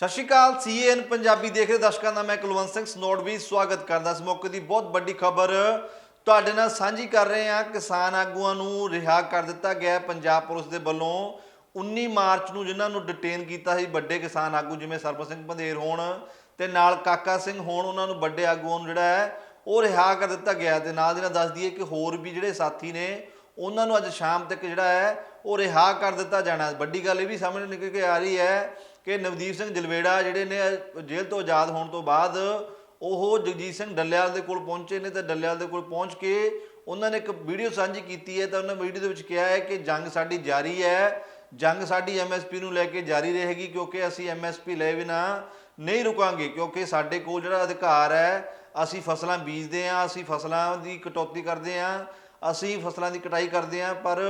ਸਤਿ ਸ਼੍ਰੀ ਅਕਾਲ ਸੀਐਨ ਪੰਜਾਬੀ ਦੇਖ ਰਹੇ ਦਰਸ਼ਕਾਂ ਦਾ ਮੈਂ ਕੁਲਵੰਤ ਸਿੰਘ ਸਨੋਡ ਵੀ ਸਵਾਗਤ ਕਰਦਾ ਇਸ ਮੌਕੇ ਦੀ ਬਹੁਤ ਵੱਡੀ ਖਬਰ। ਤੁਹਾਡੇ ਨਾਲ ਸਾਂਝੀ ਕਰ ਰਹੇ ਹਾਂ, ਕਿਸਾਨ ਆਗੂਆਂ ਨੂੰ ਰਿਹਾ ਕਰ ਦਿੱਤਾ ਗਿਆ ਪੰਜਾਬ ਪੁਲਿਸ ਦੇ ਵੱਲੋਂ। 19 ਮਾਰਚ ਨੂੰ ਜਿਨ੍ਹਾਂ ਨੂੰ ਡਿਟੇਨ ਕੀਤਾ ਸੀ ਵੱਡੇ ਕਿਸਾਨ ਆਗੂ ਜਿਵੇਂ ਸਰਬਤ ਸਿੰਘ ਪੰਧੇਰ ਹੋਣ ਤੇ ਨਾਲ ਕਾਕਾ ਸਿੰਘ ਹੋਣ, ਉਹਨਾਂ ਨੂੰ ਵੱਡੇ ਆਗੂਆਂ ਨੂੰ ਜਿਹੜਾ ਹੈ, ਉਹ ਰਿਹਾ ਕਰ ਦਿੱਤਾ ਗਿਆ ਤੇ ਨਾਲ ਦੀ ਨਾਲ ਦੱਸ ਦਈਏ ਕਿ ਹੋਰ ਵੀ ਜਿਹੜੇ ਸਾਥੀ ਨੇ ਉਹਨਾਂ ਨੂੰ ਅੱਜ ਸ਼ਾਮ ਤੱਕ ਜਿਹੜਾ ਹੈ ਉਹ ਰਿਹਾ ਕਰ ਦਿੱਤਾ ਜਾਣਾ। ਵੱਡੀ ਗੱਲ ਇਹ ਵੀ ਸਾਹਮਣੇ ਨਿਕਲ ਕੇ ਆ ਰਹੀ ਹੈ ਕਿ ਨਵਦੀਪ ਸਿੰਘ ਜਲਵੇੜਾ ਜਿਹੜੇ ਨੇ, ਜੇਲ੍ਹ ਤੋਂ ਆਜ਼ਾਦ ਹੋਣ ਤੋਂ ਬਾਅਦ ਉਹ ਜਗਜੀਤ ਸਿੰਘ ਡੱਲਿਆਲ ਦੇ ਕੋਲ ਪਹੁੰਚੇ ਨੇ ਤੇ ਡੱਲਿਆਲ ਦੇ ਕੋਲ ਪਹੁੰਚ ਕੇ ਉਹਨਾਂ ਨੇ ਇੱਕ ਵੀਡੀਓ ਸਾਂਝੀ ਕੀਤੀ ਹੈ ਤਾਂ ਉਹਨਾਂ ਵੀਡੀਓ ਦੇ ਵਿੱਚ ਕਿਹਾ ਹੈ ਕਿ ਜੰਗ ਸਾਡੀ ਜਾਰੀ ਹੈ, ਜੰਗ ਸਾਡੀ ਐਮਐਸਪੀ ਨੂੰ ਲੈ ਕੇ ਜਾਰੀ ਰਹੇਗੀ ਕਿਉਂਕਿ ਅਸੀਂ ਐਮਐਸਪੀ ਲੈ ਬਿਨਾ ਨਹੀਂ ਰੁਕਾਂਗੇ ਕਿਉਂਕਿ ਸਾਡੇ ਕੋਲ ਜਿਹੜਾ ਅਧਿਕਾਰ ਹੈ, ਅਸੀਂ ਫਸਲਾਂ ਬੀਜਦੇ ਹਾਂ, ਅਸੀਂ ਫਸਲਾਂ ਦੀ ਕਟੌਤੀ ਕਰਦੇ ਹਾਂ ਅਸੀਂ ਫਸਲਾਂ ਦੀ ਕਟਾਈ ਕਰਦੇ ਹਾਂ, ਪਰ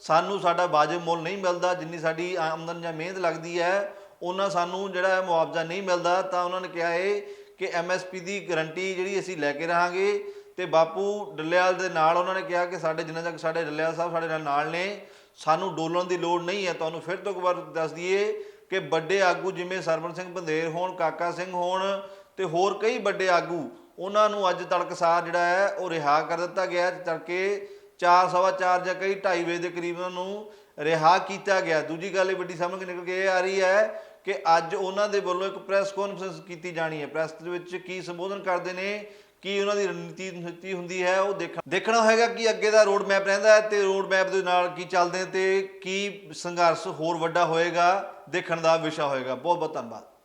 ਸਾਨੂੰ ਸਾਡਾ ਵਾਜਬ ਮੁੱਲ ਨਹੀਂ ਮਿਲਦਾ, ਜਿੰਨੀ ਸਾਡੀ ਆਮਦਨ ਜਾਂ ਮਿਹਨਤ ਲੱਗਦੀ ਹੈ, ਉਹਨਾਂ ਸਾਨੂੰ ਜਿਹੜਾ ਮੁਆਵਜ਼ਾ ਨਹੀਂ ਮਿਲਦਾ। ਤਾਂ ਉਹਨਾਂ ਨੇ ਕਿਹਾ ਹੈ ਕਿ ਐਮਐਸਪੀ ਦੀ ਗਾਰੰਟੀ ਜਿਹੜੀ ਅਸੀਂ ਲੈ ਕੇ ਰਹਾਂਗੇ। ਤੇ ਬਾਪੂ ਡੱਲੇਵਾਲ ਦੇ ਨਾਲ ਉਹਨਾਂ ਨੇ ਕਿਹਾ ਕਿ ਸਾਡੇ ਜਿੰਨਾ ਤੱਕ ਸਾਡੇ ਡੱਲੇਵਾਲ ਸਾਹਿਬ ਸਾਡੇ ਨਾਲ ਨਾਲ ਨੇ, ਸਾਨੂੰ ਡੋਲਣ ਦੀ ਲੋੜ ਨਹੀਂ ਹੈ। ਤੁਹਾਨੂੰ ਫਿਰ ਤੋਂ ਇੱਕ ਵਾਰ ਦੱਸ ਦਈਏ ਕਿ ਵੱਡੇ ਆਗੂ ਜਿਵੇਂ ਸਰਵਨ ਸਿੰਘ ਬੰਦੇਰ ਹੋਣ, ਕਾਕਾ ਸਿੰਘ ਹੋਣ ਤੇ ਹੋਰ ਕਈ ਵੱਡੇ ਆਗੂ ਉਹਨਾਂ ਨੂੰ ਅੱਜ ਤੜਕਸਾਰ ਜਿਹੜਾ ਹੈ ਉਹ ਰਿਹਾ ਕਰ ਦਿੱਤਾ ਗਿਆ ਤੇ ਤੜਕੇ 4:15 ਜਾਂ ਕਈ 2:30 ਵਜੇ ਦੇ ਕਰੀਬ ਉਹਨਾਂ ਨੂੰ ਰਿਹਾ ਕੀਤਾ ਗਿਆ। ਦੂਜੀ ਗੱਲ ਇਹ ਵੱਡੀ ਸਮਝ ਨਿਕਲ ਕੇ ਇਹ ਆ ਰਹੀ ਹੈ ਕਿ ਅੱਜ ਉਹਨਾਂ ਦੇ ਵੱਲੋਂ ਇੱਕ ਪ੍ਰੈਸ ਕਾਨਫਰੰਸ ਕੀਤੀ ਜਾਣੀ ਹੈ। ਪ੍ਰੈਸ ਦੇ ਵਿੱਚ ਕੀ ਸੰਬੋਧਨ ਕਰਦੇ ਨੇ, ਕੀ ਉਹਨਾਂ ਦੀ ਰਣਨੀਤੀ ਹੁੰਦੀ ਹੈ, ਉਹ ਦੇਖਣਾ ਦੇਖਣਾ ਹੋਏਗਾ ਕਿ ਅੱਗੇ ਦਾ ਰੋਡ ਮੈਪ ਰਹਿੰਦਾ ਹੈ ਤੇ ਰੋਡ ਮੈਪ ਦੇ ਨਾਲ ਕੀ ਚੱਲਦੇ ਨੇ ਤੇ ਕੀ ਸੰਘਰਸ਼ ਹੋਰ ਵੱਡਾ ਹੋਏਗਾ, ਦੇਖਣ ਦਾ ਵਿਸ਼ਾ ਹੋਏਗਾ। ਬਹੁਤ ਬਹੁਤ ਧੰਨਵਾਦ।